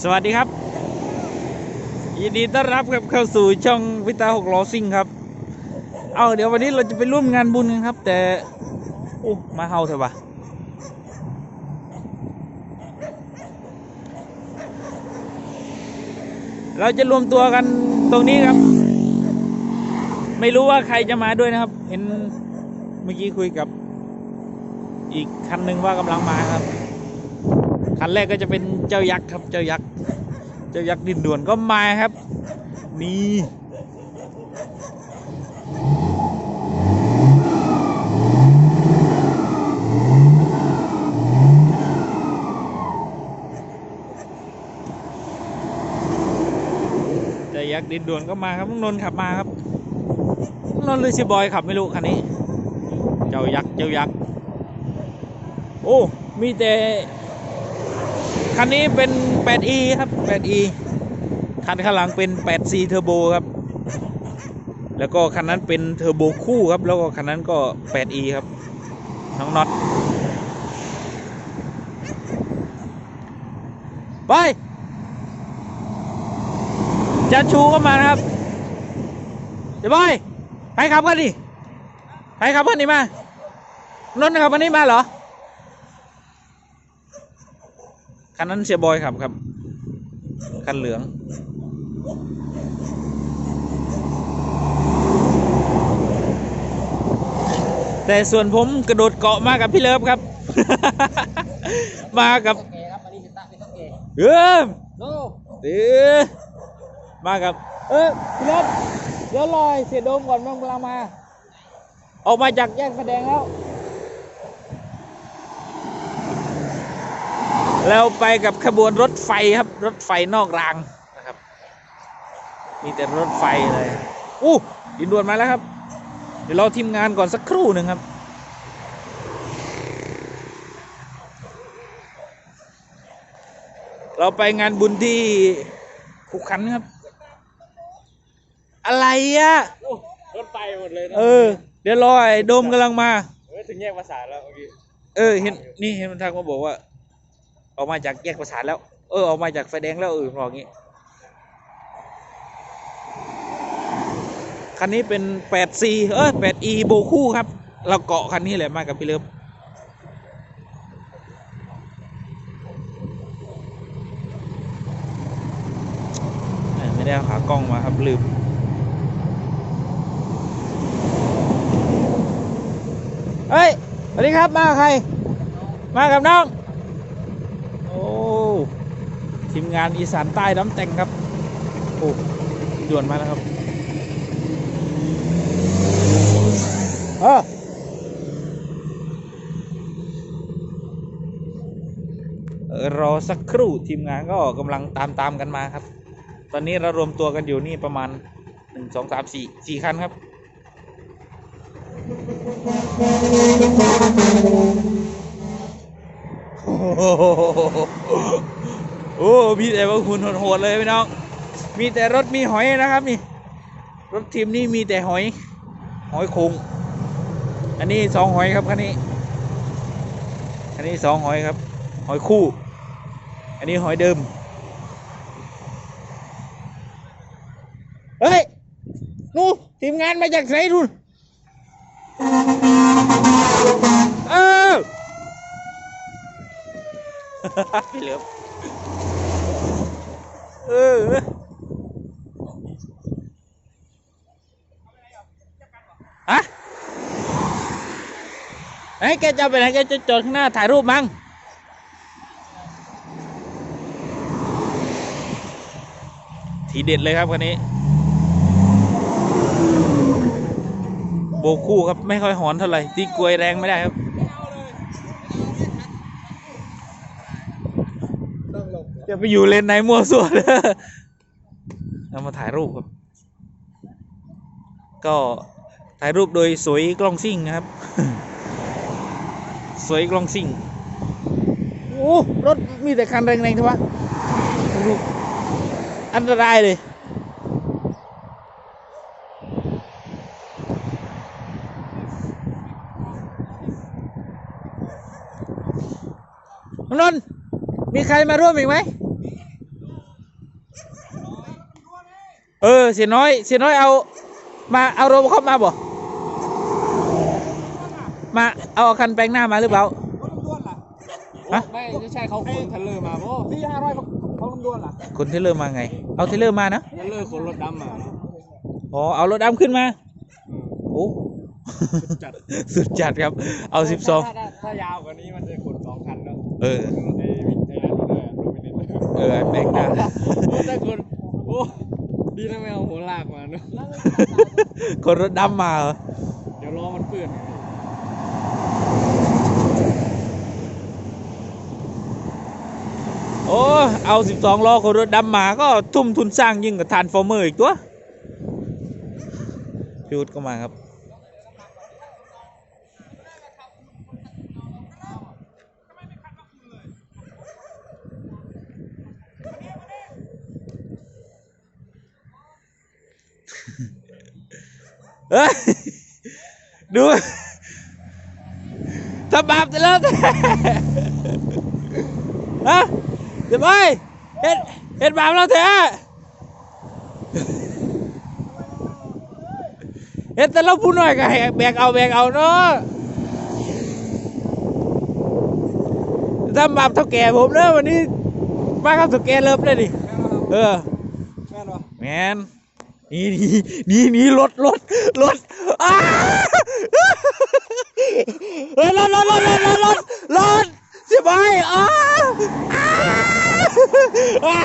สวัสดีครับ ยินดีต้อนรับครับเข้าสู่ช่องวิตาหกล้อซิ่งครับ เอาเดี๋ยววันนี้เราจะไปร่วมงานบุญกันครับ แต่โอ้มาเฮาเถอะวะเราจะรวมตัวกันตรงนี้ครับ ไม่รู้ว่าใครจะมาด้วยนะครับ เห็นเมื่อกี้คุยกับ อีกคันหนึ่งว่ากำลังมาครับ คันแรกก็จะเป็นเจ้ายักษ์ครับเจ้ายักษ์เจ้ายักษ์ดินด่วนก็มาครับ นี่เจ้ายักษ์ดินด่วนก็มาครับลุงนนท์ขับมาครับลุงนนท์หรือสิบอยขับไม่รู้คันนี้ เจ้ายักษ์เจ้ายักษ์โอ้มีแต่ คันนี้เป็น 8e ครับ 8e คันข้างหลังเป็น 8c เทอร์โบครับ แล้วก็คันนั้นเป็นเทอร์โบคู่ครับ แล้วก็คันนั้นก็ 8e ครับ น้องน็อต ไปจะชูก็มานะครับ เดี๋ยวบอยไปขับกันดิไปขับกันดิมานนท์ขับวันนี้มาเหรอ คันนั้นเสียบอยครับครับ คันเหลือง แต่ส่วนผมกระโดดเกาะมากับพี่เลิฟครับ มากับโอเคครับอันนี้คือตั้งเป็นโอเคเออโน่เออมากับ เออพี่เลิฟเดี๋ยวรอยเสียโดมก่อนมันกำลังมา ออกมาจากแยกไฟแดงแล้ว แล้วไปกับขบวนรถไฟครับ รถไฟนอกรางนะครับ มีแต่รถไฟเลยอู้ดินด่วนมาแล้วครับ เดี๋ยวรอทีมงานก่อนสักครู่หนึ่งครับเราไปงานบุญที่ขุขันธ์ครับ อะไรอะรถไฟหมดเลยนะเออ เดี๋ยวรอไอ้โดมกำลังมาเออถึงแยกภาษาทแล้วเมื่อกี้เออเห็นนี่เห็นมันทางมาบอกว่า ออกมาจากแยกประสานแล้ว เออออกมาจากไฟแดงแล้วเออบอกงี้คันนี้เป็น 8C เออ 8E โบคู่ครับ เราเกาะคันนี้แหละมากับพี่เลิฟไม่ได้เอาขากล้องมาครับ ลืม เฮ้ย สวัสดีครับ มาใคร มากับน้อง ทีมงานอีสานใต้น้ำแต่งครับโอ้ด่วนมาแล้วครับเออรอสักครู่ทีมงานก็กำลังตามตามกันมาครับ ตอนนี้เรารวมตัวกันอยู่นี่ประมาณหนึ่งสองสามสี่สี่คันครับ โอ้โห อ้มีแต่ว่าคุณโหดๆเลยพี่น้อง มีแต่รถมีหอยนะครับนี่ รถทีมนี้มีแต่หอย หอยคงอันนี้สองหอยครับคันนี้ อันนี้สองหอยครับ หอยคู่ อันนี้หอยเดิม เฮ้ย นู่ทีมงานมาจากไหนนู่นเออพี่เหลือ เออฮะไอ้แกจะไปไหนแกจะจอดข้างหน้าถ่ายรูปมั้งทีเด็ดเลยครับคันนี้ โบกคู่ครับไม่ค่อยหอนเท่าไหร่ตีกลวยแรงไม่ได้ครับ ต้องลง จะไปอยู่เลนไหนมั่วส่วนเรามาถ่ายรูปครับ ก็ถ่ายรูปโดยสวยกล้องซิ่งนะครับ สวยกล้องซิ่ง โอ้ รถมีแต่คันแรงๆทั้งวะอันตรายเลยนนมีใครมาร่วมอีกไหม เออเสียน้อย เสียน้อยเอา มาเอาโรบคอปมาบ่มาเอาคันแปลงหน้ามาหรือเปล่าเขาลำดวนล่ะฮะ ไม่ไม่ใช่เขาคนเทเลอร์มาโอ้ที่ห้าร้อยเขาลำดวนล่ะคนเทเลอร์มาไง เอาเทเลอร์มานะเทเลอร์คนรถดำมาอ๋อเอารถดำขึ้นมาอืมโอ้จัดสุดจัดครับ เอาสิบสองถ้าถ้าถ้ายาวกว่านี้มันจะขนสองคันเนาะเออไอ้วินไอ้นั่นด้วยโรบินเนอร์เออแปลงหน้าโอ้แต่คนโอ้ ดีนะไม่เอาหัวลากมาเนาะคนรถดำมาเหรอเดี๋ยวรอมันเปื่อนโอ้ เอาสิบสองล้อคนรถดำมาก็ทุ่มทุนสร้างยิ่งกับทานฟอร์เมอร์อีกตัวพิวดก็มาครับ เอ้ย ดูทำบาปแต่แล้วแต่ฮะเดี๋ยวไปเฮ็ดเฮ็ดบาปแล้วแท้เฮ็ดแต่เราพูดหน่อยก็ให้แบกเอาแบกเอาเนาะทำบาปเท่าแก่ผมเนอะวันนี้มาครับเท่าแก่เริ่มเลยดิ เออ แม่นวะแมน นี่นี่นี่นี่รถรถรถอ้าเฮ้ยรถรถรถรถรถรถรถสิบายอ้าอ้า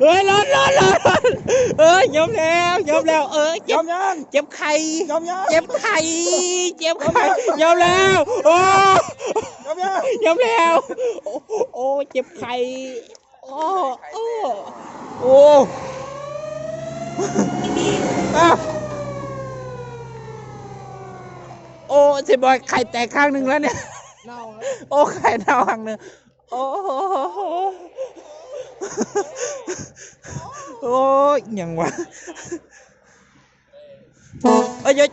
เฮ้ยรถรถรถรถเอ้ยยอมแล้วยอมแล้วเอ้ยยเจ็อบมยังเจ็บไข่ยอมยังเจ็บไข่เจ็บไข่ยอมแล้วโอ้ยอมยังยอมแล้วโอ้โอ้เจ็บไข่โอ้โอ้โอ้อ้าว โอ้เสียบอยไข่แตกข้างหนึ่งแล้วเนี่ย เน่าแล้ว โอ้ไข่เน่าข้างหนึ่งโอ้โหโอ้ยยังวะเอ้ยเอ้ย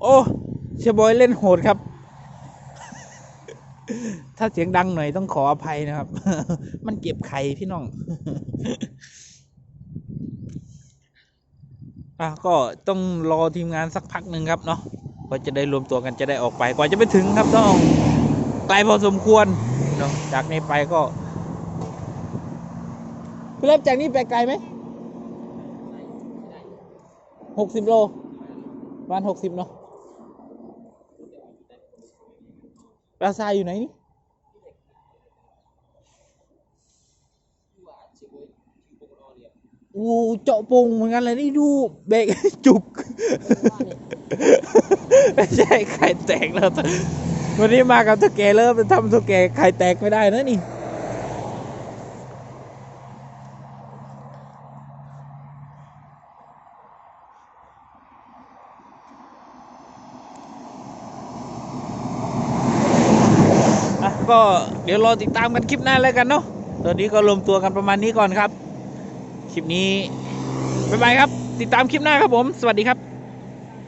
โอ้เสียบอยเล่นโหดครับ ถ้าเสียงดังหน่อยต้องขออภัยนะครับ มันเก็บไข่พี่น้องอะก็ต้องรอทีมงานสักพักหนึ่งครับเนาะก็จะได้รวมตัวกันจะได้ออกไป กว่าจะไปถึงครับต้องไกลพอสมควรเนาะจากนี้ไปก็พี่เล็บจากนี้ไปไกลไหมหกสิบโลประมาณหกสิบเนาะปลาทรายอยู่ไหนนี่ อ้เจาะปงเหมือนกันเลยนี่ดูเบรกจุก ไม่ใช่ไข่แตกแล้ววันนี้มากับทุกแกเริ่มทำทุกแกไข่แตกไม่ได้นะนี่ก็เดี๋ยวรอติดตามกันคลิปหน้าแล้วกันเนาะตอนนี้ก็รวมตัวกันประมาณนี้ก่อนครับ คลิปนี้บ๊ายบายครับ ติดตามคลิปหน้าครับผม สวัสดีครับ